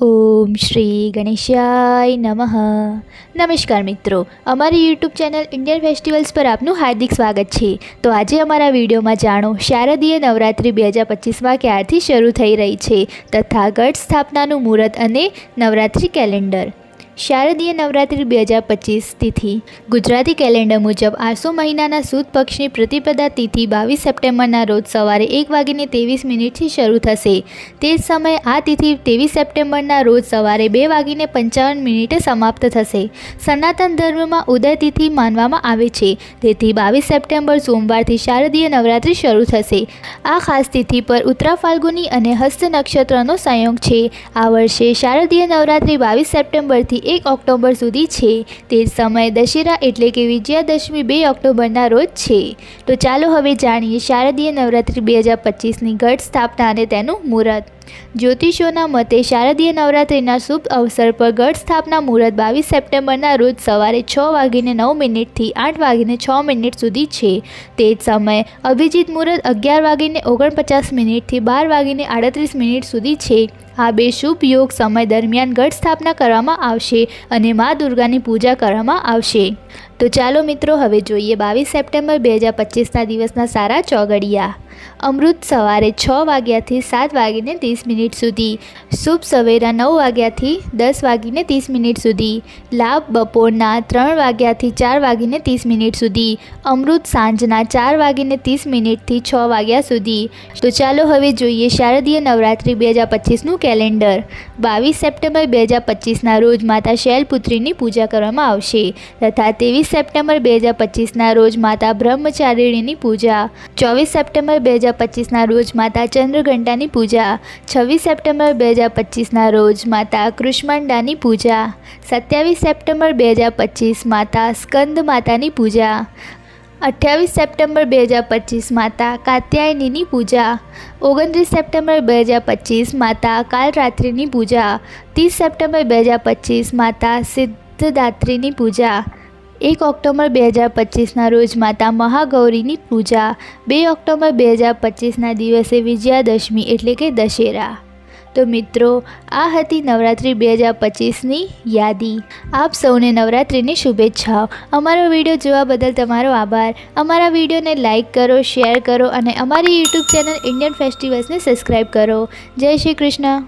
ઓમ શ્રી ગણેશાય નમઃ. નમસ્કાર મિત્રો, અમારી યુટ્યુબ ચેનલ ઇન્ડિયન ફેસ્ટિવલ્સ પર આપનું હાર્દિક સ્વાગત છે. તો આજે અમારા વિડીયોમાં જાણો, શારદીય નવરાત્રિ બે હજાર પચીસમાં ક્યારથી શરૂ થઈ રહી છે? તથા ગઢ સ્થાપનાનું મુહૂર્ત અને નવરાત્રિ કેલેન્ડર. શારદીય નવરાત્રિ બે હજાર પચીસ તિથિ. ગુજરાતી કેલેન્ડર મુજબ આસો મહિનાના સુદ પક્ષની પ્રતિપદા તિથિ બાવીસ સપ્ટેમ્બરના રોજ સવારે એક વાગીને ત્રેવીસ મિનિટથી શરૂ થશે. તે જ સમયે આ તિથિ ત્રેવીસ સપ્ટેમ્બરના રોજ સવારે બે વાગીને પંચાવન મિનિટે સમાપ્ત થશે. સનાતન ધર્મમાં ઉદય તિથિ માનવામાં આવે છે. તેથી બાવીસ સપ્ટેમ્બર સોમવારથી શારદીય નવરાત્રિ શરૂ થશે. આ ખાસ તિથિ પર ઉત્તરા ફાલ્ગુની અને હસ્ત નક્ષત્રનો સંયોગ છે. આ વર્ષે શારદીય નવરાત્રિ બાવીસ સપ્ટેમ્બરથી એક ઓક્ટોબર સુધી છે. તે જ સમયે દશેરા એટલે કે વિજયાદશમી બે ઓક્ટોબરના રોજ છે. તો ચાલો હવે જાણીએ શારદીય નવરાત્રિ બે હજાર પચીસની ઘટ સ્થાપના અને તેનું મુહૂર્ત. જ્યોતિષોના મતે શારદીય નવરાત્રિના શુભ અવસર પર ગઢ સ્થાપના મુહૂર્ત બાવીસ સપ્ટેમ્બરના રોજ સવારે છ વાગીને નવ મિનિટથી આઠ વાગીને છ મિનિટ સુધી છે. તે જ સમયે અભિજીત મુહૂર્ત અગિયાર વાગીને ઓગણપચાસ મિનિટથી બાર વાગીને આડત્રીસ મિનિટ સુધી છે. આ બે શુભ યોગ સમય દરમિયાન ગઢ સ્થાપના કરવામાં આવશે અને મા દુર્ગાની પૂજા કરવામાં આવશે. તો ચાલો મિત્રો, હવે જોઈએ બાવીસ સપ્ટેમ્બર બે હજાર પચીસના દિવસના સારા ચોગડિયા. અમૃત સવારે છ વાગ્યાથી સાત વાગીને ત્રીસ મિનિટ સુધી, શુભ સવેરા નવ વાગ્યાથી દસ વાગીને ત્રીસ મિનિટ સુધી, લાભ બપોરના ત્રણ વાગ્યાથી ચાર વાગીને ત્રીસ મિનિટ સુધી, અમૃત સાંજના ચાર વાગીને ત્રીસ મિનિટથી છ વાગ્યા સુધી. તો ચાલો હવે જોઈએ શારદીય નવરાત્રિ બે હજાર પચીસનું કેલેન્ડર. બાવીસ સપ્ટેમ્બર બે હજાર પચીસના રોજ માતા શૈલપુત્રીની પૂજા કરવામાં આવશે તથા ત્રેવીસ સપ્ટેમ્બર બે હજાર પચીસના રોજ માતા બ્રહ્મચારિણીની પૂજા. ચોવીસ સપ્ટેમ્બર બે હજાર પચીસના રોજ માતા ચંદ્રઘંટાની પૂજા. છવ્વીસ સપ્ટેમ્બર બે હજાર પચીસના રોજ માતા કૃષ્માંડાની પૂજા. સત્યાવીસ સપ્ટેમ્બર બે હજાર પચીસ માતા સ્કંદ માતાની પૂજા. અઠ્યાવીસ સપ્ટેમ્બર બે હજાર પચીસ માતા કાત્યાયનીની પૂજા. ઓગણત્રીસ સપ્ટેમ્બર બે હજાર પચીસ માતા કાલરાત્રિની પૂજા. ત્રીસ સપ્ટેમ્બર બે હજાર પચીસ માતા સિદ્ધદાત્રીની પૂજા. એક ઓક્ટોબર બે હજાર પચીસના રોજ માતા મહાગૌરીની પૂજા. બે ઓક્ટોબર બે હજાર પચીસના દિવસે વિજયાદશમી એટલે કે દશેરા. તો મિત્રો, આ હતી નવરાત્રિ બે હજાર પચીસની યાદી. આપ સૌને નવરાત્રિની શુભેચ્છાઓ. અમારો વીડિયો જોવા બદલ તમારો આભાર. અમારા વિડીયોને લાઇક કરો, શેર કરો અને અમારી યુટ્યુબ ચેનલ ઇન્ડિયન ફેસ્ટિવલ્સને સબસ્ક્રાઈબ કરો. જય શ્રી કૃષ્ણ.